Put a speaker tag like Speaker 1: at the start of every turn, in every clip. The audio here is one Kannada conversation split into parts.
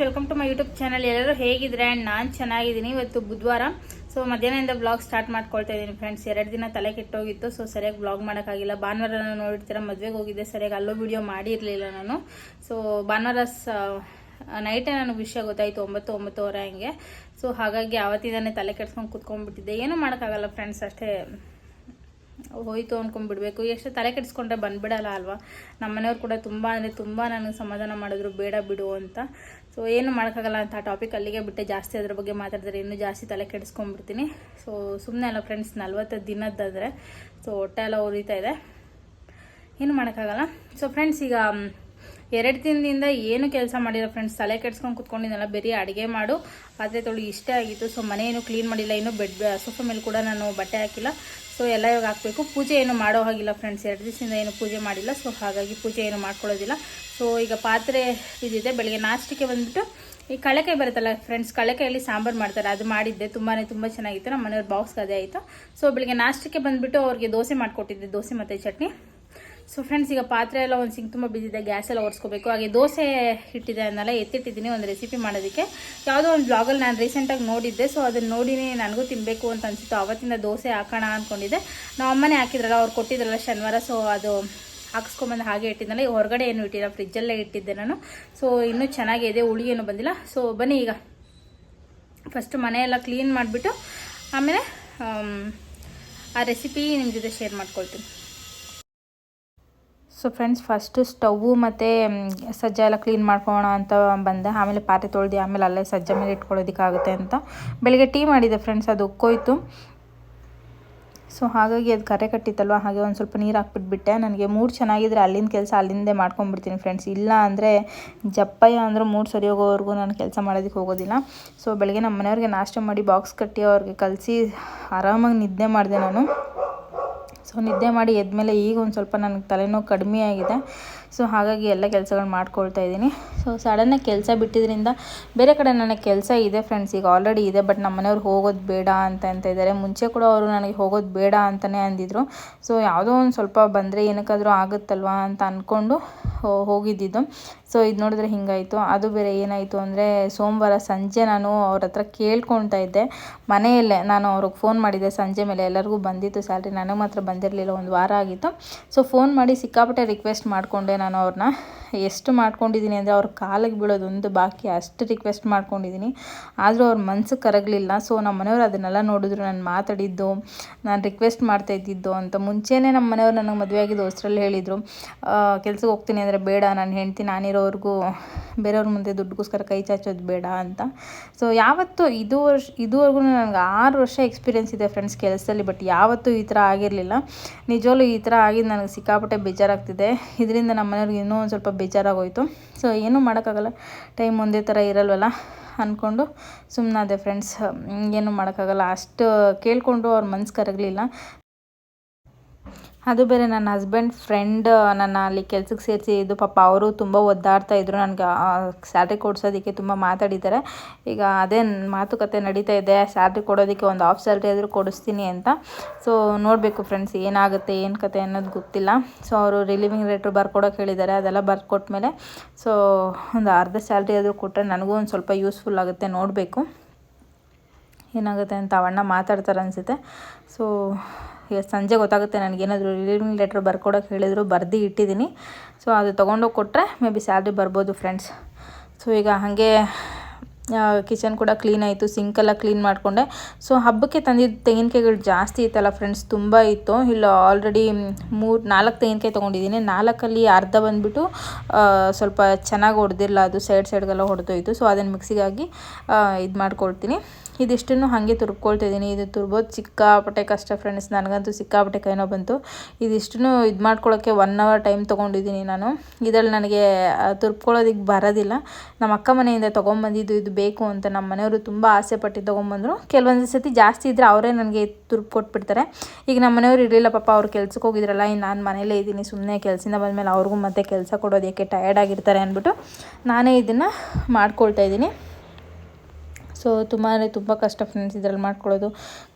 Speaker 1: Welcome to my YouTube channel ಎಲ್ಲರೂ ಹೇಗಿದ್ರೆ ಆ್ಯಂಡ್ ನಾನು ಚೆನ್ನಾಗಿದ್ದೀನಿ. ಇವತ್ತು ಬುಧವಾರ. ಸೊ ಮಧ್ಯಾಹ್ನದಿಂದ ಬ್ಲಾಗ್ ಸ್ಟಾರ್ಟ್ ಮಾಡ್ಕೊಳ್ತಾ ಇದ್ದೀನಿ ಫ್ರೆಂಡ್ಸ್ ಎರಡು ದಿನ ತಲೆ ಕೆಟ್ಟೋಗಿತ್ತು. ಸೊ ಸರಿಯಾಗಿ ಬ್ಲಾಗ್ ಮಾಡೋಕ್ಕಾಗಿಲ್ಲ. ಭಾನುವಾರ ನಾನು ನೋಡಿರ್ತೀರ ಮದುವೆಗೆ ಹೋಗಿದ್ದೆ. ಸರಿಯಾಗಿ ಅಲ್ಲೂ ವಿಡಿಯೋ ಮಾಡಿರಲಿಲ್ಲ ನಾನು. ಸೊ ಭಾನುವಾರ ನೈಟೇ ನನಗೆ ವಿಷಯ ಗೊತ್ತಾಯಿತು. ಒಂಬತ್ತು, ಒಂಬತ್ತುವರೆ ಹಂಗೆ. ಸೊ ಹಾಗಾಗಿ ಆವತ್ತಿಂದಾನೆ ತಲೆ ಕೆಡ್ಸ್ಕೊಂಡು ಕುತ್ಕೊಂಡ್ಬಿಟ್ಟಿದ್ದೆ. ಏನೂ ಮಾಡೋಕ್ಕಾಗಲ್ಲ ಫ್ರೆಂಡ್ಸ್ ಅಷ್ಟೇ. ಹೋಯ್ತು ಅನ್ಕೊಂಡ್ಬಿಡ್ಬೇಕು. ಎಷ್ಟು ತಲೆ ಕೆಡಿಸ್ಕೊಂಡ್ರೆ ಬಂದ್ಬಿಡಲ್ಲ ಅಲ್ವಾ? ನಮ್ಮ ಮನೆಯವ್ರು ಕೂಡ ತುಂಬ ಅಂದರೆ ತುಂಬ ನನಗೆ ಸಮಾಧಾನ ಮಾಡಿದ್ರು, ಬೇಡ ಬಿಡು ಅಂತ. ಸೊ ಏನು ಮಾಡೋಕ್ಕಾಗಲ್ಲ ಅಂತ ಆ ಟಾಪಿಕ್ ಅಲ್ಲಿಗೆ ಬಿಟ್ಟೆ. ಜಾಸ್ತಿ ಅದ್ರ ಬಗ್ಗೆ ಮಾತಾಡಿದ್ರೆ ಇನ್ನೂ ಜಾಸ್ತಿ ತಲೆ ಕೆಡಿಸ್ಕೊಂಡ್ಬಿಡ್ತೀನಿ. ಸೊ ಸುಮ್ಮನೆ ಅಲ್ಲ ಫ್ರೆಂಡ್ಸ್ ನಲ್ವತ್ತು ದಿನದ್ದಾದರೆ. ಸೊ ಹೊಟ್ಟೆ ಎಲ್ಲ ಉರಿತಾ ಇದೆ. ಏನು ಮಾಡೋಕ್ಕಾಗಲ್ಲ? ಸೊ ಫ್ರೆಂಡ್ಸ್ ಈಗ ಎರಡು ದಿನದಿಂದ ಏನು ಕೆಲಸ ಮಾಡಿಲ್ಲ ಫ್ರೆಂಡ್ಸ್ ತಲೆ ಕೆಡ್ಸ್ಕೊಂಡು ಕುತ್ಕೊಂಡಿದ್ದೆಲ್ಲ ಬರೀ ಅಡುಗೆ ಮಾಡು. ಪಾತ್ರೆ ತೊಳಿ, ಇಷ್ಟೇ ಆಗಿತ್ತು. ಸೊ ಮನೆ ಕ್ಲೀನ್ ಮಾಡಿಲ್ಲ. ಇನ್ನೂ ಬೆಡ್ ಸೋಫಾ ಮೇಲೆ ಕೂಡ ನಾನು ಬಟ್ಟೆ ಹಾಕಿಲ್ಲ. ಸೊ ಎಲ್ಲ ಇವಾಗ ಹಾಕಬೇಕು. ಪೂಜೆ ಏನು ಮಾಡೋ ಹಾಗಿಲ್ಲ ಫ್ರೆಂಡ್ಸ್ ಎರಡು ದಿವಸದಿಂದ ಏನು ಪೂಜೆ ಮಾಡಿಲ್ಲ. ಸೊ ಹಾಗಾಗಿ ಪೂಜೆ ಏನು ಮಾಡ್ಕೊಳ್ಳೋದಿಲ್ಲ. ಸೊ ಈಗ ಪಾತ್ರೆ ಇದಿದೆ. ಬೆಳಗ್ಗೆ ನಾಷ್ಟಕ್ಕೆ ಬಂದ್ಬಿಟ್ಟು ಈ ಕಳೆಕಾಯಿ ಬರುತ್ತಲ್ಲ ಫ್ರೆಂಡ್ಸ್ ಕಳೆಕಾಯಲ್ಲಿ ಸಾಂಬಾರು ಮಾಡ್ತಾರೆ. ಅದು ಮಾಡಿದ್ದೆ. ತುಂಬಾ ತುಂಬ ಚೆನ್ನಾಗಿತ್ತು. ನಮ್ಮ ಮನೆಯವ್ರ ಬಾಕ್ಸ್ಗೆ ಅದೇ ಆಯಿತು. ಸೊ ಬೆಳಿಗ್ಗೆ ನಾಷ್ಟಕ್ಕೆ ಬಂದುಬಿಟ್ಟು ಅವ್ರಿಗೆ ದೋಸೆ ಮಾಡಿಕೊಟ್ಟಿದ್ದೆ. ದೋಸೆ ಮತ್ತು ಚಟ್ನಿ. ಸೊ ಫ್ರೆಂಡ್ಸ್ ಈಗ ಪಾತ್ರೆ ಎಲ್ಲ ಒಂದು ಸಿಂಕ್ ತುಂಬ ಬಿದ್ದಿದೆ ಗ್ಯಾಸ್ ಎಲ್ಲ ಒರೆಸ್ಕೋಬೇಕು ಹಾಗೆ ದೋಸೆ ಹಿಟ್ಟಿದೆ ಅನ್ನೆಲ್ಲ ಎತ್ತಿಟ್ಟಿದ್ದೀನಿ ಒಂದು ರೆಸಿಪಿ ಮಾಡೋದಕ್ಕೆ. ಯಾವುದೋ ಒಂದು ಬ್ಲಾಗಲ್ಲಿ ನಾನು ರೀಸೆಂಟಾಗಿ ನೋಡಿದ್ದೆ. ಸೊ ಅದನ್ನು ನೋಡಿನೇ ನನಗೂ ತಿನ್ನಬೇಕು ಅಂತ ಅನಿಸಿತ್ತು. ಆವತ್ತಿಂದ ದೋಸೆ ಹಾಕೋಣ ಅಂದ್ಕೊಂಡಿದ್ದೆ ನಾವು ಅಮ್ಮನೇ ಹಾಕಿದ್ರಲ್ಲ, ಅವ್ರು ಕೊಟ್ಟಿದ್ರಲ್ಲ ಶನಿವಾರ. ಸೊ ಅದು ಹಾಕಿಸ್ಕೊಂಬಂದು ಹಾಗೆ ಇಟ್ಟಿದ್ದಲ್ಲ ಹೊರಗಡೆ ಏನು ಇಟ್ಟಿಲ್ಲ ಫ್ರಿಜ್ಜಲ್ಲೇ ಇಟ್ಟಿದ್ದೆ ನಾನು. ಸೊ ಇನ್ನೂ ಚೆನ್ನಾಗಿದೆ ಹುಳಿ ಏನು ಬಂದಿಲ್ಲ. ಸೊ ಬನ್ನಿ ಈಗ. ಫಸ್ಟ್ ಮನೆಯೆಲ್ಲ ಕ್ಲೀನ್ ಮಾಡಿಬಿಟ್ಟು, ಆಮೇಲೆ ಆ ರೆಸಿಪಿ ನಿಮ್ಮ ಜೊತೆ ಶೇರ್ ಮಾಡ್ಕೊಳ್ತೀನಿ. ಸೊ ಫ್ರೆಂಡ್ಸ್ ಫಸ್ಟು ಸ್ಟವ್ವು ಮತ್ತು ಸಜ್ಜ ಎಲ್ಲ ಕ್ಲೀನ್ ಮಾಡ್ಕೊಳ್ಳೋಣ ಅಂತ ಬಂದೆ. ಆಮೇಲೆ ಪಾತ್ರೆ ತೊಳ್ದು, ಆಮೇಲೆ ಅಲ್ಲೇ ಸಜ್ಜ ಮೇಲೆ ಇಟ್ಕೊಳ್ಳೋದಕ್ಕಾಗುತ್ತೆ ಅಂತ. ಬೆಳಗ್ಗೆ ಟೀ ಮಾಡಿದೆ ಫ್ರೆಂಡ್ಸ್ ಅದು ಉಕ್ಕೋಯ್ತು. ಸೊ ಹಾಗಾಗಿ ಅದು ಕರೆ ಕಟ್ಟಿತ್ತಲ್ವ? ಹಾಗೆ ಒಂದು ಸ್ವಲ್ಪ ನೀರು ಹಾಕ್ಬಿಟ್ಬಿಟ್ಟೆ. ನನಗೆ ಮೂರು ಚೆನ್ನಾಗಿದ್ರೆ ಅಲ್ಲಿಂದ ಕೆಲಸ ಅಲ್ಲಿಂದೇ ಮಾಡ್ಕೊಂಬಿಡ್ತೀನಿ ಫ್ರೆಂಡ್ಸ್ ಇಲ್ಲ ಅಂದರೆ ಜಪ್ಪಯ್ಯ ಅಂದ್ರೆ ಮೂರು ಸರಿ ಹೋಗೋವರೆಗೂ ನಾನು ಕೆಲಸ ಮಾಡೋದಕ್ಕೆ ಹೋಗೋದಿಲ್ಲ. ಸೊ ಬೆಳಗ್ಗೆ ನಮ್ಮ ಮನೆಯವ್ರಿಗೆ ನಾಷ್ಟ ಮಾಡಿ ಬಾಕ್ಸ್ ಕಟ್ಟಿ ಅವ್ರಿಗೆ ಕಲಿಸಿ ಆರಾಮಾಗಿ ನಿದ್ದೆ ಮಾಡಿದೆ ನಾನು. ಸೊ ನಿದ್ದೆ ಮಾಡಿ ಎದ್ಮೇಲೆ ಈಗ ಒಂದು ಸ್ವಲ್ಪ ನನಗೆ ತಲೆನೋವು ಕಡಿಮೆ ಆಗಿದೆ. ಸೊ ಹಾಗಾಗಿ ಎಲ್ಲ ಕೆಲಸಗಳು ಮಾಡ್ಕೊಳ್ತಾ ಇದ್ದೀನಿ. ಸೊ ಸಡನ್ನಾಗಿ ಕೆಲಸ ಬಿಟ್ಟಿದ್ರಿಂದ ಬೇರೆ ಕಡೆ ನನಗೆ ಕೆಲಸ ಇದೆ ಫ್ರೆಂಡ್ಸ್ ಈಗ ಆಲ್ರೆಡಿ ಇದೆ ಬಟ್ ನಮ್ಮ ಮನೆಯವ್ರು ಹೋಗೋದು ಬೇಡ ಅಂತ ಅಂತ ಇದ್ದಾರೆ ಮುಂಚೆ ಕೂಡ ಅವರು ನನಗೆ ಹೋಗೋದು ಬೇಡ ಅಂತಲೇ ಅಂದಿದ್ರು. ಸೊ ಯಾವುದೋ ಒಂದು ಸ್ವಲ್ಪ ಬಂದರೆ ಏನಕ್ಕಾದರೂ ಆಗುತ್ತಲ್ವಾ ಅಂತ ಅಂದ್ಕೊಂಡು ಹೋಗಿದ್ದಿದ್ದು. ಸೊ ಇದು ನೋಡಿದ್ರೆ ಹಿಂಗಾಯಿತು. ಅದು ಬೇರೆ ಏನಾಯಿತು ಅಂದರೆ ಸೋಮವಾರ ಸಂಜೆ ನಾನು ಅವ್ರ ಹತ್ರ ಕೇಳ್ಕೊಳ್ತಾ ಇದ್ದೆ. ಮನೆಯಲ್ಲೇ ನಾನು ಅವ್ರಿಗೆ ಫೋನ್ ಮಾಡಿದ್ದೆ ಸಂಜೆ ಮೇಲೆ ಎಲ್ಲರಿಗೂ ಬಂದಿತ್ತು ಸ್ಯಾಲ್ರಿ ನನಗೆ ಮಾತ್ರ ಬಂದಿರಲಿಲ್ಲ. ಒಂದು ವಾರ ಆಗಿತ್ತು. ಸೊ ಫೋನ್ ಮಾಡಿ ಸಿಕ್ಕಾಪಟ್ಟೆ ರಿಕ್ವೆಸ್ಟ್ ಮಾಡಿಕೊಂಡೆ. ನಾನು ಅವ್ರನ್ನ ಎಷ್ಟು ಮಾಡ್ಕೊಂಡಿದ್ದೀನಿ ಅಂದರೆ ಅವ್ರ ಕಾಲಿಗೆ ಬೀಳೋದು ಒಂದು ಬಾಕಿ ಅಷ್ಟು ರಿಕ್ವೆಸ್ಟ್ ಮಾಡ್ಕೊಂಡಿದ್ದೀನಿ. ಆದರೂ ಅವ್ರ ಮನ್ಸಿಗೆ ಕರಗಲಿಲ್ಲ. ಸೊ ನಮ್ಮ ಮನೆಯವರು ಅದನ್ನೆಲ್ಲ ನೋಡಿದ್ರು. ನಾನು ಮಾತಾಡಿದ್ದು, ನಾನು ರಿಕ್ವೆಸ್ಟ್ ಮಾಡ್ತಾ ಇದ್ದಿದ್ದು ಅಂತ ಮುಂಚೆನೇ ನಮ್ಮ ಮನೆಯವ್ರು ನನಗೆ ಮದುವೆ ಆಗಿದ್ದು ಹೊಸ್ರಲ್ಲಿ ಹೇಳಿದರು. ಕೆಲ್ಸಕ್ಕೆ ಹೋಗ್ತೀನಿ ಅಂದರೆ ಬೇಡ, ನಾನು ಹೆಂಡ್ತಿ, ನಾನಿರೋವ್ರಿಗೂ ಬೇರೆಯವ್ರ ಮುಂದೆ ದುಡ್ಡುಗೋಸ್ಕರ ಕೈ ಚಾಚೋದು ಬೇಡ ಅಂತ. ಸೊ ಯಾವತ್ತೂ ಇದು ವರ್ಷ, ಇದುವರೆಗೂ ನನಗೆ ಆರು ವರ್ಷ ಎಕ್ಸ್ಪೀರಿಯೆನ್ಸ್ ಇದೆ ಫ್ರೆಂಡ್ಸ್ ಕೆಲಸದಲ್ಲಿ ಬಟ್ ಯಾವತ್ತೂ ಈ ಥರ ಆಗಿರಲಿಲ್ಲ. ನಿಜವಾಗ್ಲೂ ಈ ಥರ ಆಗಿದ್ದು ನನಗೆ ಸಿಕ್ಕಾಪಟ್ಟೆ ಬೇಜಾರಾಗ್ತಿದೆ. ಇದರಿಂದ ನಮ್ಮ ಮನೆಯವ್ರಿಗೆ ಇನ್ನೂ ಒಂದು ಸ್ವಲ್ಪ ಬೇಜಾರಾಗೋಯಿತು. ಸೊ ಏನೂ ಮಾಡೋಕ್ಕಾಗಲ್ಲ. ಟೈಮ್ ಒಂದೇ ಥರ ಇರಲ್ವಲ್ಲ? ಅಂದ್ಕೊಂಡು ಸುಮ್ಮನಾದೆ ಫ್ರೆಂಡ್ಸ್ ಏನು ಮಾಡೋಕ್ಕಾಗಲ್ಲ. ಅಷ್ಟು ಕೇಳಿಕೊಂಡು ಅವ್ರ ಮನ್ಸು ಕರಗಲಿಲ್ಲ. ಅದು ಬೇರೆ ನನ್ನ ಹಸ್ಬೆಂಡ್ ಫ್ರೆಂಡ್ ನನ್ನ ಅಲ್ಲಿ ಕೆಲ್ಸಕ್ಕೆ ಸೇರಿಸಿದ್ದು ಪಾಪ ಅವರು ತುಂಬ ಒದ್ದಾಡ್ತಾ ಇದ್ರು. ನನಗೆ ಸ್ಯಾಲ್ರಿ ಕೊಡ್ಸೋದಕ್ಕೆ ತುಂಬ ಮಾತಾಡಿದ್ದಾರೆ. ಈಗ ಅದೇ ಮಾತುಕತೆ ನಡೀತಾ ಇದೆ. ಸ್ಯಾಲ್ರಿ ಕೊಡೋದಕ್ಕೆ ಒಂದು ಆಫ್ ಸ್ಯಾಲ್ರಿ ಆದರೂ ಕೊಡಿಸ್ತೀನಿ ಅಂತ. ಸೊ ನೋಡಬೇಕು ಫ್ರೆಂಡ್ಸ್ ಏನಾಗುತ್ತೆ, ಏನು ಕತೆ ಅನ್ನೋದು ಗೊತ್ತಿಲ್ಲ. ಸೊ ಅವರು ರಿಲೀವಿಂಗ್ ಲೆಟ್ರ್ ಬರ್ಕೊಡೋಕೆ ಹೇಳಿದ್ದಾರೆ. ಅದೆಲ್ಲ ಬರ್ಕೊಟ್ಮೇಲೆ ಸೊ ಒಂದು ಅರ್ಧ ಸ್ಯಾಲ್ರಿ ಆದರೂ ಕೊಟ್ಟರೆ ನನಗೂ ಒಂದು ಸ್ವಲ್ಪ ಯೂಸ್ಫುಲ್ ಆಗುತ್ತೆ ನೋಡಬೇಕು. ಏನಾಗುತ್ತೆ ಅಂತ ಅವಣ್ಣ ಮಾತಾಡ್ತಾರೆ ಅನಿಸುತ್ತೆ. ಸೊ ಸಂಜೆ ಗೊತ್ತಾಗುತ್ತೆ ನನಗೇನಾದರೂ ರಿಲೀವಿಂಗ್ ಲೆಟ್ರ್ ಬರ್ಕೊಡೋಕೆ ಹೇಳಿದ್ರು, ಬರ್ದು ಇಟ್ಟಿದ್ದೀನಿ. ಸೊ ಅದು ತೊಗೊಂಡೋಗಿ ಕೊಟ್ಟರೆ ಮೇ ಬಿ ಸ್ಯಾಲ್ರಿ ಬರ್ಬೋದು ಫ್ರೆಂಡ್ಸ್ ಸೊ ಈಗ ಹಾಗೆ ಕಿಚನ್ ಕೂಡ ಕ್ಲೀನ್ ಆಯಿತು ಸಿಂಕೆಲ್ಲ ಕ್ಲೀನ್ ಮಾಡಿಕೊಂಡೆ. ಸೊ ಹಬ್ಬಕ್ಕೆ ತಂದಿದ್ದ ತೆಂಗಿನಕಾಯಿಗಳು ಜಾಸ್ತಿ ಇತ್ತಲ್ಲ ಫ್ರೆಂಡ್ಸ್ ತುಂಬ ಇತ್ತು. ಇಲ್ಲ ಆಲ್ರೆಡಿ ಮೂರು, ನಾಲ್ಕು ತೆಂಗಿನಕಾಯಿ ತೊಗೊಂಡಿದ್ದೀನಿ. ನಾಲ್ಕಲ್ಲಿ ಅರ್ಧ ಬಂದುಬಿಟ್ಟು ಸ್ವಲ್ಪ ಚೆನ್ನಾಗಿ ಹೊಡೆದಿರಲ್ಲ ಅದು ಸೈಡ್ ಸೈಡ್ಗೆಲ್ಲ ಹೊಡೆದೋಯ್ತು ಸೊ ಅದನ್ನು ಮಿಕ್ಸಿಗಾಗಿ ಇದು ಮಾಡ್ಕೊಳ್ತೀನಿ ಇದಿಷ್ಟನ್ನು ಹಾಗೆ ತುರ್ಕೊಳ್ತಿದ್ದೀನಿ ಇದು ತುರ್ಬೋದು. ಸಿಕ್ಕಾಪಟ್ಟೆ ಕಷ್ಟ ಫ್ರೆಂಡ್ಸ್ ನನಗಂತೂ ಸಿಕ್ಕಾಪಟ್ಟೆ ಕೈನೋ ಬಂತು. ಇದಿಷ್ಟನ್ನು ಇದು ಮಾಡ್ಕೊಳ್ಳೋಕ್ಕೆ ಒನ್ ಅವರ್ ಟೈಮ್ ತೊಗೊಂಡಿದ್ದೀನಿ ನಾನು. ಇದರಲ್ಲಿ ನನಗೆ ತುರ್ಕೊಳ್ಳೋದಕ್ಕೆ ಬರೋದಿಲ್ಲ. ನಮ್ಮ ಅಕ್ಕ ಮನೆಯಿಂದ ತೊಗೊಂಬಂದಿದ್ದು ಇದು ಬೇಕು ಅಂತ ನಮ್ಮ ಮನೆಯವರು ತುಂಬ ಆಸೆ ಪಟ್ಟು ತೊಗೊಂಬಂದರು. ಕೆಲವೊಂದು ಸತಿ ಜಾಸ್ತಿ ಇದ್ದರೆ ಅವರೇ ನನಗೆ ತುರ್ಪು ಕೊಟ್ಬಿಡ್ತಾರೆ. ಈಗ ನಮ್ಮ ಮನೆಯವರು ಇರಲಿಲ್ಲ ಪಾಪ, ಅವ್ರು ಕೆಲ್ಸಕ್ಕೆ ಹೋಗಿದ್ರಲ್ಲ ಇನ್ನು ನಾನು ಮನೇಲೇ ಇದ್ದೀನಿ ಸುಮ್ಮನೆ ಕೆಲಸದಿಂದ ಬಂದಮೇಲೆ ಅವ್ರಿಗೂ ಮತ್ತೆ ಕೆಲಸ ಕೊಡೋದಕ್ಕೆ ಟಯರ್ಡ್ ಆಗಿರ್ತಾರೆ ಅಂದ್ಬಿಟ್ಟು ನಾನೇ ಇದನ್ನು ಮಾಡ್ಕೊಳ್ತಾ ಇದ್ದೀನಿ. ಸೊ ತುಂಬಾ ತುಂಬ ಕಷ್ಟ ಫ್ರೆಂಡ್ಸ್ ಇದರಲ್ಲಿ ಮಾಡ್ಕೊಳ್ಳೋದು.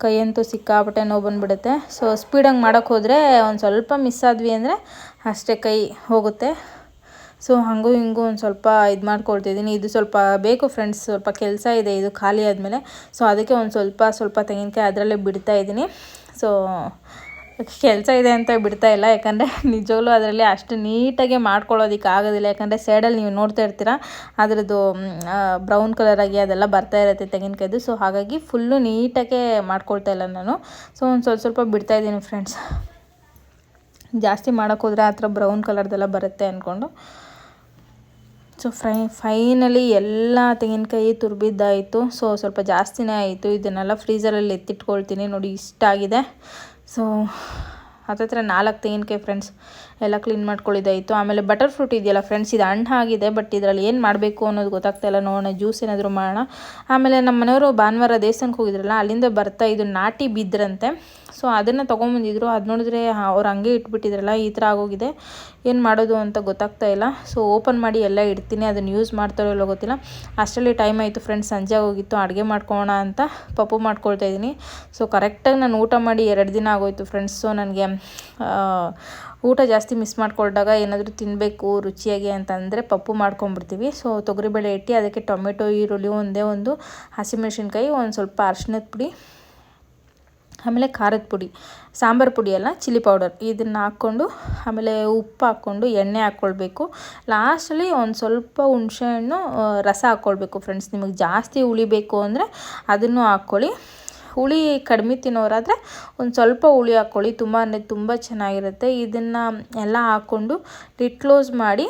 Speaker 1: ಕೈಯಂತೂ ಸಿಕ್ಕಾಪಟ್ಟೆ ನೋವು ಬಂದುಬಿಡುತ್ತೆ. ಸೊ ಸ್ಪೀಡಾಗಿ ಮಾಡೋಕ್ಕೆ ಹೋದರೆ ಒಂದು ಸ್ವಲ್ಪ ಮಿಸ್ ಆದ್ವಿ ಅಂದರೆ ಅಷ್ಟೇ ಕೈ ಹೋಗುತ್ತೆ. ಸೊ ಹಾಗೂ ಹಿಂಗೂ ಒಂದು ಸ್ವಲ್ಪ ಇದು ಮಾಡ್ಕೊಳ್ತಿದ್ದೀನಿ ಇದು ಸ್ವಲ್ಪ ಬೇಕು ಫ್ರೆಂಡ್ಸ್ ಸ್ವಲ್ಪ ಕೆಲಸ ಇದೆ, ಇದು ಖಾಲಿ ಆದಮೇಲೆ. ಸೊ ಅದಕ್ಕೆ ಒಂದು ಸ್ವಲ್ಪ ಸ್ವಲ್ಪ ತೆಂಗಿನಕಾಯಿ ಅದರಲ್ಲೇ ಬಿಡ್ತಾ ಇದ್ದೀನಿ. ಸೊ ಕೆಲಸ ಇದೆ ಅಂತ ಬಿಡ್ತಾ ಇಲ್ಲ. ಯಾಕಂದರೆ ನಿಜವಾಗ್ಲೂ ಅದರಲ್ಲಿ ಅಷ್ಟು ನೀಟಾಗಿ ಮಾಡ್ಕೊಳ್ಳೋದಕ್ಕೆ ಆಗೋದಿಲ್ಲ. ಯಾಕಂದರೆ ಸೈಡಲ್ಲಿ ನೀವು ನೋಡ್ತಾ ಇರ್ತೀರ, ಅದರದ್ದು ಬ್ರೌನ್ ಕಲರಾಗಿ ಅದೆಲ್ಲ ಬರ್ತಾ ಇರುತ್ತೆ ತೆಂಗಿನಕಾಯ್ದು. ಸೊ ಹಾಗಾಗಿ ಫುಲ್ಲು ನೀಟಾಗೆ ಮಾಡ್ಕೊಳ್ತಾ ಇಲ್ಲ ನಾನು. ಸೊ ಒಂದು ಸ್ವಲ್ಪ ಸ್ವಲ್ಪ ಬಿಡ್ತಾ ಇದ್ದೀನಿ ಫ್ರೆಂಡ್ಸ್ ಜಾಸ್ತಿ ಮಾಡೋಕ್ಕೋದ್ರೆ ಆ ಥರ ಬ್ರೌನ್ ಕಲರ್ದೆಲ್ಲ ಬರುತ್ತೆ ಅಂದ್ಕೊಂಡು ಸೊ ಫ್ರೈ ಫೈನಲಿ ಎಲ್ಲ ತೆಂಗಿನಕಾಯಿ ತುರ್ಬಿದ್ದಾಯಿತು. ಸೊ ಸ್ವಲ್ಪ ಜಾಸ್ತಿನೇ ಆಯಿತು. ಇದನ್ನೆಲ್ಲ ಫ್ರೀಸರಲ್ಲಿ ಎತ್ತಿಟ್ಕೊಳ್ತೀನಿ. ನೋಡಿ, ಇಷ್ಟ ಆಗಿದೆ. ಸೊ ಹತ್ತತ್ರ ನಾಲ್ಕು ತೆಂಗಿನಕಾಯಿ ಫ್ರೆಂಡ್ಸ್ ಎಲ್ಲ ಕ್ಲೀನ್ ಮಾಡ್ಕೊಳ್ಳಿದ್ದಾಯಿತು ಆಮೇಲೆ ಬಟರ್ ಫ್ರೂಟ್ ಇದೆಯಲ್ಲ ಫ್ರೆಂಡ್ಸ್ ಇದು ಹಣ್ಣು ಆಗಿದೆ ಬಟ್ ಇದರಲ್ಲಿ ಏನು ಮಾಡಬೇಕು ಅನ್ನೋದು ಗೊತ್ತಾಗ್ತಾ ಇಲ್ಲ. ನೋಡೋಣ ಜ್ಯೂಸ್ ಏನಾದರೂ ಮಾಡೋಣ. ಆಮೇಲೆ ನಮ್ಮ ಮನೆಯವರು ಭಾನುವಾರ ದೇವಸ್ಥಾನಕ್ಕೆ ಹೋಗಿದ್ರಲ್ಲ, ಅಲ್ಲಿಂದ ಬರ್ತಾ ಇದು ನಾಟಿ ಬಿದ್ರಂತೆ. ಸೊ ಅದನ್ನು ತೊಗೊಂಬಂದಿದ್ರು. ಅದು ನೋಡಿದ್ರೆ ಅವ್ರು ಹಂಗೆ ಇಟ್ಬಿಟ್ಟಿದ್ರಲ್ಲ, ಈ ಥರ ಆಗೋಗಿದೆ. ಏನು ಮಾಡೋದು ಅಂತ ಗೊತ್ತಾಗ್ತಾ ಇಲ್ಲ. ಸೊ ಓಪನ್ ಮಾಡಿ ಎಲ್ಲ ಇಡ್ತೀನಿ. ಅದನ್ನು ಯೂಸ್ ಮಾಡ್ತಾರೋ ಇಲ್ಲೋ ಗೊತ್ತಿಲ್ಲ. ಅಷ್ಟರಲ್ಲಿ ಟೈಮ್ ಆಯಿತು ಫ್ರೆಂಡ್ಸ್ ಸಂಜೆ ಆಗೋಗಿತ್ತು. ಅಡುಗೆ ಮಾಡ್ಕೋಣ ಅಂತ ಪಪ್ಪು ಮಾಡ್ಕೊಳ್ತಾ ಇದ್ದೀನಿ. ಸೊ ಕರೆಕ್ಟಾಗಿ ನಾನು ಊಟ ಮಾಡಿ ಎರಡು ದಿನ ಆಗೋಯ್ತು ಫ್ರೆಂಡ್ಸ್ ಸೊ ನನಗೆ ಊಟ ಜಾಸ್ತಿ ಮಿಸ್ ಮಾಡ್ಕೊಂಡಾಗ ಏನಾದರೂ ತಿನ್ನಬೇಕು ರುಚಿಯಾಗಿ ಅಂತಂದರೆ ಪಪ್ಪು ಮಾಡ್ಕೊಂಬಿಡ್ತೀವಿ ಸೊ ತೊಗರಿಬೇಳೆ ಇಟ್ಟು ಅದಕ್ಕೆ ಟೊಮೆಟೊ, ಈರುಳ್ಳಿ ಒಂದೇ ಒಂದು ಹಸಿಮೆಣಸಿನ್ಕಾಯಿ, ಒಂದು ಸ್ವಲ್ಪ ಅರ್ಶಿನದ ಪುಡಿ, ಆಮೇಲೆ ಖಾರದ ಪುಡಿ, ಸಾಂಬಾರು ಪುಡಿ ಅಲ್ಲ, ಚಿಲ್ಲಿ ಪೌಡರ್. ಇದನ್ನು ಹಾಕ್ಕೊಂಡು, ಆಮೇಲೆ ಉಪ್ಪು ಹಾಕ್ಕೊಂಡು ಎಣ್ಣೆ ಹಾಕ್ಕೊಳ್ಬೇಕು. ಲಾಸ್ಟಲ್ಲಿ ಒಂದು ಸ್ವಲ್ಪ ಹುಣಸೆಹಣ್ಣು ರಸ ಹಾಕ್ಕೊಳ್ಬೇಕು ಫ್ರೆಂಡ್ಸ್ ನಿಮಗೆ ಜಾಸ್ತಿ ಉಳಿಬೇಕು ಅಂದರೆ ಅದನ್ನು ಹಾಕ್ಕೊಳ್ಳಿ. ಹುಳಿ ಕಡಿಮೆ ತಿನ್ನೋರಾದರೆ ಒಂದು ಸ್ವಲ್ಪ ಹುಳಿ ಹಾಕ್ಕೊಳ್ಳಿ ತುಂಬ ಅಂದರೆ ತುಂಬ ಚೆನ್ನಾಗಿರುತ್ತೆ. ಇದನ್ನು ಎಲ್ಲ ಹಾಕ್ಕೊಂಡು ಲಿಟ್ ಕ್ಲೋಸ್ ಮಾಡಿ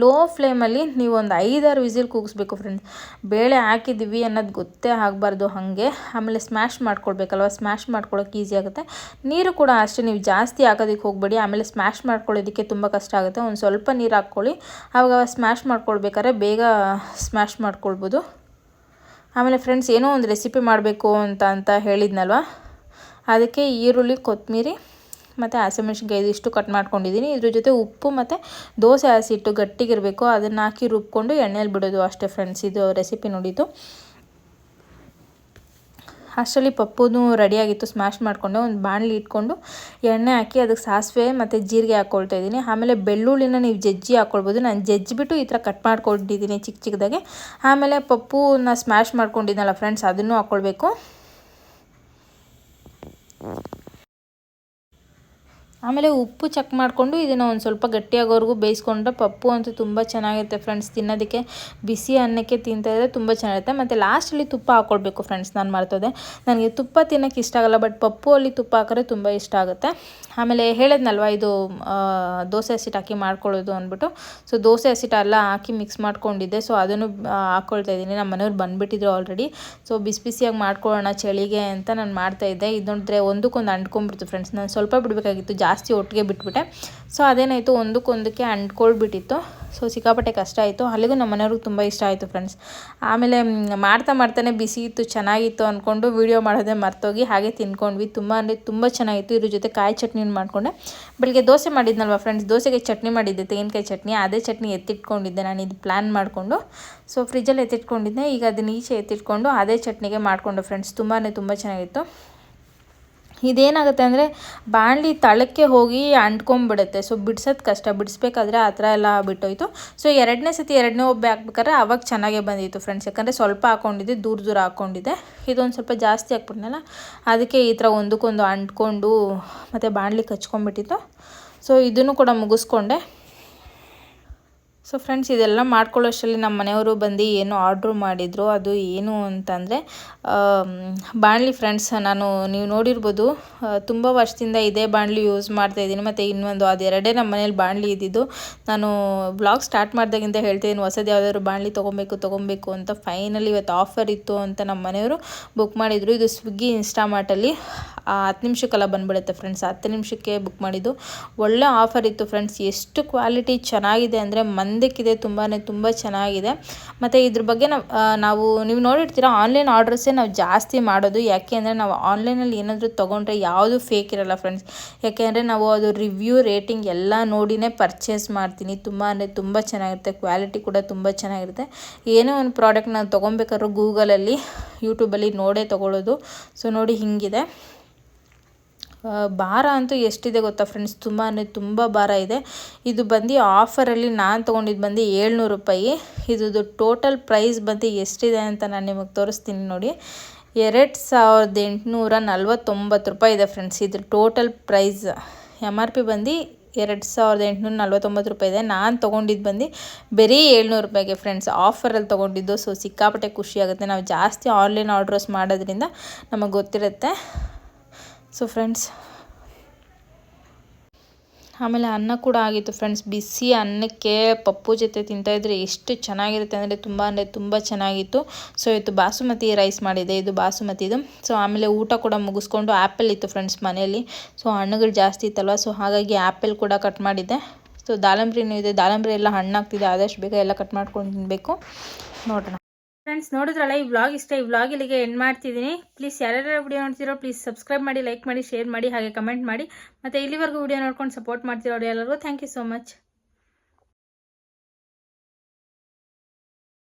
Speaker 1: ಲೋ ಫ್ಲೇಮಲ್ಲಿ ನೀವು ಒಂದು ಐದಾರು ವಿಸಿಲ್ ಕೂಗಿಸ್ಬೇಕು ಫ್ರೆಂಡ್ಸ್ ಬೇಳೆ ಹಾಕಿದ್ದೀವಿ ಅನ್ನೋದು ಗೊತ್ತೇ ಆಗಬಾರ್ದು ಹಾಗೆ. ಆಮೇಲೆ ಸ್ಮ್ಯಾಶ್ ಮಾಡ್ಕೊಳ್ಬೇಕಲ್ವ? ಸ್ಮ್ಯಾಶ್ ಮಾಡ್ಕೊಳ್ಳೋಕೆ ಈಸಿ ಆಗುತ್ತೆ. ನೀರು ಕೂಡ ಅಷ್ಟೇ, ನೀವು ಜಾಸ್ತಿ ಹಾಕೋದಕ್ಕೆ ಹೋಗಬೇಡಿ. ಆಮೇಲೆ ಸ್ಮ್ಯಾಶ್ ಮಾಡ್ಕೊಳ್ಳೋದಕ್ಕೆ ತುಂಬ ಕಷ್ಟ ಆಗುತ್ತೆ. ಒಂದು ಸ್ವಲ್ಪ ನೀರು ಹಾಕ್ಕೊಳ್ಳಿ. ಆವಾಗ ಸ್ಮ್ಯಾಶ್ ಮಾಡ್ಕೊಳ್ಬೇಕಾದ್ರೆ ಬೇಗ ಸ್ಮ್ಯಾಶ್ ಮಾಡ್ಕೊಳ್ಬೋದು. ಆಮೇಲೆ ಫ್ರೆಂಡ್ಸ್ ಏನೋ ಒಂದು ರೆಸಿಪಿ ಮಾಡಬೇಕು ಅಂತ ಅಂತ ಹೇಳಿದ್ನಲ್ವ? ಅದಕ್ಕೆ ಈರುಳ್ಳಿ ಕೊತ್ತಂಬರಿ ಮತ್ತು ಹಸಿಮೆಣ್ಸಿನ್ಕಾಯಿ ಇದಿಷ್ಟು ಕಟ್ ಮಾಡ್ಕೊಂಡಿದ್ದೀನಿ. ಇದ್ರ ಜೊತೆ ಉಪ್ಪು ಮತ್ತು ದೋಸೆ ಹಸಿಟ್ಟು ಗಟ್ಟಿಗಿರಬೇಕು. ಅದನ್ನು ಹಾಕಿ ರುಬ್ಕೊಂಡು ಎಣ್ಣೆಲಿ ಬಿಡೋದು ಅಷ್ಟೇ ಫ್ರೆಂಡ್ಸ್ ಇದು ರೆಸಿಪಿ ನೋಡಿದ್ದು. ಅಷ್ಟರಲ್ಲಿ ಪಪ್ಪುನೂ ರೆಡಿಯಾಗಿತ್ತು ಸ್ಮ್ಯಾಶ್ ಮಾಡಿಕೊಂಡು. ಒಂದು ಬಾಣಲಿ ಇಟ್ಕೊಂಡು ಎಣ್ಣೆ ಹಾಕಿ ಅದಕ್ಕೆ ಸಾಸಿವೆ ಮತ್ತು ಜೀರಿಗೆ ಹಾಕ್ಕೊಳ್ತಾ ಇದ್ದೀನಿ. ಆಮೇಲೆ ಬೆಳ್ಳುಳ್ಳಿನ ನೀವು ಜಜ್ಜಿ ಹಾಕ್ಕೊಳ್ಬೋದು ನಾನು ಜಜ್ಜಿಬಿಟ್ಟು ಈ ಥರ ಕಟ್ ಮಾಡ್ಕೊಂಡಿದ್ದೀನಿ ಚಿಕ್ಕ ಚಿಕ್ಕದಾಗೆ ಆಮೇಲೆ ಪಪ್ಪುನ ಸ್ಮ್ಯಾಶ್ ಮಾಡ್ಕೊಂಡಿದ್ದೆನಲ್ಲ ಫ್ರೆಂಡ್ಸ್ ಅದನ್ನು ಹಾಕ್ಕೊಳ್ಬೇಕು ಆಮೇಲೆ ಉಪ್ಪು ಚೆಕ್ ಮಾಡಿಕೊಂಡು ಇದನ್ನು ಒಂದು ಸ್ವಲ್ಪ ಗಟ್ಟಿಯಾಗೋವರೆಗೂ ಬೇಯಿಸ್ಕೊಂಡ್ರೆ ಪಪ್ಪು ಅಂತೂ ತುಂಬ ಚೆನ್ನಾಗಿರುತ್ತೆ ಫ್ರೆಂಡ್ಸ್ ತಿನ್ನೋದಕ್ಕೆ ಬಿಸಿ ಅನ್ನಕ್ಕೆ ತಿಂತಾಯಿದ್ರೆ ತುಂಬ ಚೆನ್ನಾಗಿರುತ್ತೆ. ಮತ್ತು ಲಾಸ್ಟಲ್ಲಿ ತುಪ್ಪ ಹಾಕ್ಕೊಳ್ಬೇಕು ಫ್ರೆಂಡ್ಸ್ ನಾನು ಮಾಡ್ತದೆ ನನಗೆ ತುಪ್ಪ ತಿನ್ನೋಕ್ಕೆ ಇಷ್ಟ ಆಗಲ್ಲ ಬಟ್ ಪಪ್ಪು ಅಲ್ಲಿ ತುಪ್ಪ ಹಾಕಿದ್ರೆ ತುಂಬ ಇಷ್ಟ ಆಗುತ್ತೆ. ಆಮೇಲೆ ಹೇಳಿದ್ನಲ್ವ ಇದು ದೋಸೆ ಹಸಿಟ್ಟು ಹಾಕಿ ಮಾಡ್ಕೊಳ್ಳೋದು ಅಂದ್ಬಿಟ್ಟು. ಸೊ ದೋಸೆ ಹಸಿಟ್ಟೆಲ್ಲ ಹಾಕಿ ಮಿಕ್ಸ್ ಮಾಡ್ಕೊಂಡಿದ್ದೆ. ಸೊ ಅದನ್ನು ಹಾಕ್ಕೊಳ್ತಾ ಇದ್ದೀನಿ. ನಮ್ಮ ಮನೆಯವ್ರು ಬಂದುಬಿಟ್ಟಿದ್ರು ಆಲ್ರೆಡಿ ಸೊ ಬಿಸಿ ಬಿಸಿಯಾಗಿ ಮಾಡ್ಕೊಳ್ಳೋಣ ಚಳಿಗೆ ಅಂತ ನಾನು ಮಾಡ್ತಾಯಿದ್ದೆ ಇದು ನೋಡಿದ್ರೆ ಒಂದಕ್ಕೊಂದು ಅಂಟ್ಕೊಂಡ್ಬಿಡ್ತು ಫ್ರೆಂಡ್ಸ್ ನಾನು ಸ್ವಲ್ಪ ಬಿಡಬೇಕಾಗಿತ್ತು. ಜಾಸ್ತಿ ಒಟ್ಟಿಗೆ ಬಿಟ್ಬಿಟ್ಟೆ. ಸೊ ಅದೇನಾಯಿತು? ಒಂದಕ್ಕೊಂದಕ್ಕೆ ಅಂಟ್ಕೊಳ್ಬಿಟ್ಟಿತ್ತು. ಸೊ ಸಿಕ್ಕಾಪಟ್ಟೆ ಕಷ್ಟ ಆಯಿತು. ಅಲ್ಲಿಗೂ ನಮ್ಮ ಮನೆಯವ್ರಿಗೆ ತುಂಬ ಇಷ್ಟ ಆಯಿತು ಫ್ರೆಂಡ್ಸ್ ಆಮೇಲೆ ಮಾಡ್ತಾ ಮಾಡ್ತಾನೆ ಬಿಸಿ ಇತ್ತು, ಚೆನ್ನಾಗಿತ್ತು ಅಂದ್ಕೊಂಡು ವೀಡಿಯೋ ಮಾಡೋದೇ ಮರ್ತೋಗಿ ಹಾಗೆ ತಿನ್ಕೊಂಡ್ವಿ. ತುಂಬ ಅಂದರೆ ತುಂಬ ಚೆನ್ನಾಗಿತ್ತು. ಇದ್ರ ಜೊತೆ ಕಾಯಿ ಚಟ್ನಿ ಮಾಡಿಕೊಂಡೆ. ಬೆಳಗ್ಗೆ ದೋಸೆ ಮಾಡಿದ್ನಲ್ವ ಫ್ರೆಂಡ್ಸ್ ದೋಸೆಗೆ ಚಟ್ನಿ ಮಾಡಿದ್ದೆ, ತೆಂಗಿನಕಾಯಿ ಚಟ್ನಿ. ಅದೇ ಚಟ್ನಿ ಎತ್ತಿಟ್ಕೊಂಡಿದ್ದೆ ನಾನು. ಇದು ಪ್ಲ್ಯಾನ್ ಮಾಡಿಕೊಂಡು. ಸೊ ಫ್ರಿಜ್ಜಲ್ಲಿ ಎತ್ತಿಟ್ಕೊಂಡಿದ್ದೆ. ಈಗ ಅದನ್ನ ಈಚೆ ಎತ್ತಿಟ್ಕೊಂಡು ಅದೇ ಚಟ್ನಿಗೆ ಮಾಡಿಕೊಂಡು ಫ್ರೆಂಡ್ಸ್ ತುಂಬಾ ತುಂಬ ಚೆನ್ನಾಗಿತ್ತು. ಇದೇನಾಗುತ್ತೆ ಅಂದರೆ ಬಾಣಲಿ ತಳಕ್ಕೆ ಹೋಗಿ ಅಂಟ್ಕೊಂಬಿಡುತ್ತೆ ಸೊ ಬಿಡ್ಸೋದು ಕಷ್ಟ. ಬಿಡಿಸ್ಬೇಕಾದ್ರೆ ಆ ಥರ ಎಲ್ಲ ಬಿಟ್ಟೋಯ್ತು. ಸೊ ಎರಡನೇ ಸತಿ ಎರಡನೇ ಒಬ್ಬೆ ಹಾಕ್ಬೇಕಾದ್ರೆ ಅವಾಗ ಚೆನ್ನಾಗೇ ಬಂದಿತ್ತು ಫ್ರೆಂಡ್ಸ್ ಯಾಕಂದರೆ ಸ್ವಲ್ಪ ಹಾಕ್ಕೊಂಡಿದ್ದೆ ದೂರ ದೂರ ಹಾಕ್ಕೊಂಡಿದ್ದೆ ಇದೊಂದು ಸ್ವಲ್ಪ ಜಾಸ್ತಿ ಹಾಕ್ಬಿಟ್ನಲ್ಲ, ಅದಕ್ಕೆ ಈ ಥರ ಒಂದಕ್ಕೊಂದು ಅಂಟ್ಕೊಂಡು ಮತ್ತು ಬಾಣಲಿ ಕಚ್ಕೊಂಡ್ಬಿಟ್ಟಿತ್ತು. ಸೊ ಇದನ್ನು ಕೂಡ ಮುಗಿಸ್ಕೊಂಡೆ. ಸೊ ಫ್ರೆಂಡ್ಸ್ ಇದೆಲ್ಲ ಮಾಡ್ಕೊಳ್ಳೋಷ್ಟರಲ್ಲಿ ನಮ್ಮ ಮನೆಯವರು ಬಂದು ಏನು ಆರ್ಡ್ರ್ ಮಾಡಿದರು, ಅದು ಏನು ಅಂತಂದರೆ ಬಾಣಲಿ ಫ್ರೆಂಡ್ಸ್ ನಾನು ನೀವು ನೋಡಿರ್ಬೋದು ತುಂಬ ವರ್ಷದಿಂದ ಇದೇ ಬಾಣಲಿ ಯೂಸ್ ಮಾಡ್ತಾ ಇದ್ದೀನಿ. ಮತ್ತು ಇನ್ನೊಂದು ಅದೆರಡೇ ನಮ್ಮ ಮನೇಲಿ ಬಾಣಲಿ ಇದ್ದಿದ್ದು. ನಾನು ಬ್ಲಾಗ್ ಸ್ಟಾರ್ಟ್ ಮಾಡಿದಾಗಿಂದ ಹೇಳ್ತಿದ್ದೀನಿ ಹೊಸದು ಯಾವುದಾದ್ರು ಬಾಣಲಿ ತೊಗೊಬೇಕು ತೊಗೊಬೇಕು ಅಂತ ಫೈನಲಿ ಇವತ್ತು ಆಫರ್ ಇತ್ತು ಅಂತ ನಮ್ಮ ಮನೆಯವರು ಬುಕ್ ಮಾಡಿದರು. ಇದು ಸ್ವಿಗ್ಗಿ ಇನ್ಸ್ಟಾಮಾರ್ಟಲ್ಲಿ ಹತ್ತು ನಿಮಿಷಕ್ಕೆಲ್ಲ ಬಂದುಬಿಡುತ್ತೆ ಫ್ರೆಂಡ್ಸ್ ಹತ್ತು ನಿಮಿಷಕ್ಕೆ ಬುಕ್ ಮಾಡಿದ್ದು. ಒಳ್ಳೆ ಆಫರ್ ಇತ್ತು ಫ್ರೆಂಡ್ಸ್ ಎಷ್ಟು ಕ್ವಾಲಿಟಿ ಚೆನ್ನಾಗಿದೆ ಅಂದರೆ ಮಂದಕ್ಕಿದೆ ತುಂಬಾ ತುಂಬ ಚೆನ್ನಾಗಿದೆ. ಮತ್ತು ಇದ್ರ ಬಗ್ಗೆ ನಾವು ನಾವು, ನೀವು ನೋಡಿರ್ತೀರ ಆನ್ಲೈನ್ ಆರ್ಡರ್ಸೇ ನಾವು ಜಾಸ್ತಿ ಮಾಡೋದು. ಯಾಕೆ ಅಂದರೆ ನಾವು ಆನ್ಲೈನಲ್ಲಿ ಏನಾದರೂ ತೊಗೊಂಡ್ರೆ ಯಾವುದು ಫೇಕ್ ಇರಲ್ಲ ಫ್ರೆಂಡ್ಸ್ ಯಾಕೆಂದರೆ ನಾವು ಅದು ರಿವ್ಯೂ ರೇಟಿಂಗ್ ಎಲ್ಲ ನೋಡಿನೇ ಪರ್ಚೇಸ್ ಮಾಡ್ತೀನಿ. ತುಂಬ ಅಂದರೆ ತುಂಬ ಚೆನ್ನಾಗಿರುತ್ತೆ. ಕ್ವಾಲಿಟಿ ಕೂಡ ತುಂಬ ಚೆನ್ನಾಗಿರುತ್ತೆ. ಏನೇ ಒಂದು ಪ್ರಾಡಕ್ಟ್ ನಾನು ತೊಗೊಬೇಕಾದ್ರೂ ಗೂಗಲಲ್ಲಿ ಯೂಟ್ಯೂಬಲ್ಲಿ ನೋಡೇ ತೊಗೊಳ್ಳೋದು ಸೊ ನೋಡಿ ಹೀಗಿದೆ. ಭಾರ ಅಂತೂ ಎಷ್ಟಿದೆ ಗೊತ್ತಾ ಫ್ರೆಂಡ್ಸ್ ತುಂಬ ಅಂದರೆ ತುಂಬ ಭಾರ ಇದೆ. ಇದು ಬಂದು ಆಫರಲ್ಲಿ ನಾನು ತೊಗೊಂಡಿದ್ದು ಬಂದು ಏಳ್ನೂರು ರೂಪಾಯಿ. ಇದ್ರದ್ದು ಟೋಟಲ್ ಪ್ರೈಸ್ ಬಂದು ಎಷ್ಟಿದೆ ಅಂತ ನಾನು ನಿಮಗೆ ತೋರಿಸ್ತೀನಿ ನೋಡಿ. ಎರಡು ಸಾವಿರದ ಎಂಟುನೂರ ನಲ್ವತ್ತೊಂಬತ್ತು ರೂಪಾಯಿ ಇದೆ ಫ್ರೆಂಡ್ಸ್ ಇದ್ರ total price M R P ಬಂದು ಎರಡು ಸಾವಿರದ ಎಂಟುನೂರ ನಲ್ವತ್ತೊಂಬತ್ತು ರೂಪಾಯಿ ಇದೆ. ನಾನು ತೊಗೊಂಡಿದ್ದು ಬಂದು ಬರೀ ಏಳ್ನೂರು ರೂಪಾಯಿಗೆ ಫ್ರೆಂಡ್ಸ್ ಆಫರಲ್ಲಿ ತೊಗೊಂಡಿದ್ದು. ಸೊ ಸಿಕ್ಕಾಪಟ್ಟೆ ಖುಷಿ ಆಗುತ್ತೆ. ನಾವು ಜಾಸ್ತಿ ಆನ್ಲೈನ್ ಆರ್ಡ್ರಸ್ ಮಾಡೋದ್ರಿಂದ ನಮಗೆ ಗೊತ್ತಿರುತ್ತೆ. ಸೊ ಫ್ರೆಂಡ್ಸ್ ಆಮೇಲೆ ಅನ್ನ ಕೂಡ ಆಗಿತ್ತು ಫ್ರೆಂಡ್ಸ್ ಬಿಸಿ ಅನ್ನಕ್ಕೆ ಪಪ್ಪು ಜೊತೆ ತಿಂತಾಯಿದ್ರೆ ಎಷ್ಟು ಚೆನ್ನಾಗಿರುತ್ತೆ ಅಂದರೆ ತುಂಬ ಅಂದರೆ ತುಂಬ ಚೆನ್ನಾಗಿತ್ತು. ಸೊ ಇವತ್ತು ಬಾಸುಮತಿ ರೈಸ್ ಮಾಡಿದೆ. ಇದು ಬಾಸುಮತಿದು. ಸೊ ಆಮೇಲೆ ಊಟ ಕೂಡ ಮುಗಿಸ್ಕೊಂಡು ಆ್ಯಪಲ್ ಇತ್ತು ಫ್ರೆಂಡ್ಸ್ ಮನೆಯಲ್ಲಿ. ಸೊ ಹಣ್ಣುಗಳು ಜಾಸ್ತಿ ಇತ್ತಲ್ವ? ಸೊ ಹಾಗಾಗಿ ಆ್ಯಪಲ್ ಕೂಡ ಕಟ್ ಮಾಡಿದ್ದೆ. ಸೊ ದಾಳಂಬ್ರಿನೂ ಇದೆ ದಾಳಂಬ್ರಿ ಎಲ್ಲ ಹಣ್ಣಾಗ್ತಿದೆ. ಆದಷ್ಟು ಬೇಗ ಎಲ್ಲ ಕಟ್ ಮಾಡ್ಕೊಂಡು ತಿನ್ನಬೇಕು ನೋಡೋಣ. ಫ್ರೆಂಡ್ಸ್ ನೋಡಿದ್ರಲ್ಲ, ಈ ವ್ಲಾಗ್ ಇಷ್ಟ, ಈ ವ್ಲಾಗ್ ಇಲ್ಲಿಗೆ ಎಂಡ್ ಮಾಡ್ತಿದ್ದೀನಿ. ಪ್ಲೀಸ್ ಯಾರ್ಯಾರು ವಿಡಿಯೋ ನೋಡ್ತಿರೋ ಪ್ಲೀಸ್ ಸಬ್ಸ್ಕ್ರೈಬ್ ಮಾಡಿ ಲೈಕ್ ಮಾಡಿ ಶೇರ್ ಮಾಡಿ, ಹಾಗೆ ಕಮೆಂಟ್ ಮಾಡಿ. ಮತ್ತು ಇಲ್ಲಿವರೆಗೂ ವಿಡಿಯೋ ನೋಡ್ಕೊಂಡು ಸಪೋರ್ಟ್ ಮಾಡ್ತಿರೋರು ಎಲ್ಲರಿಗೂ ಥ್ಯಾಂಕ್ ಯು ಸೋ ಮಚ್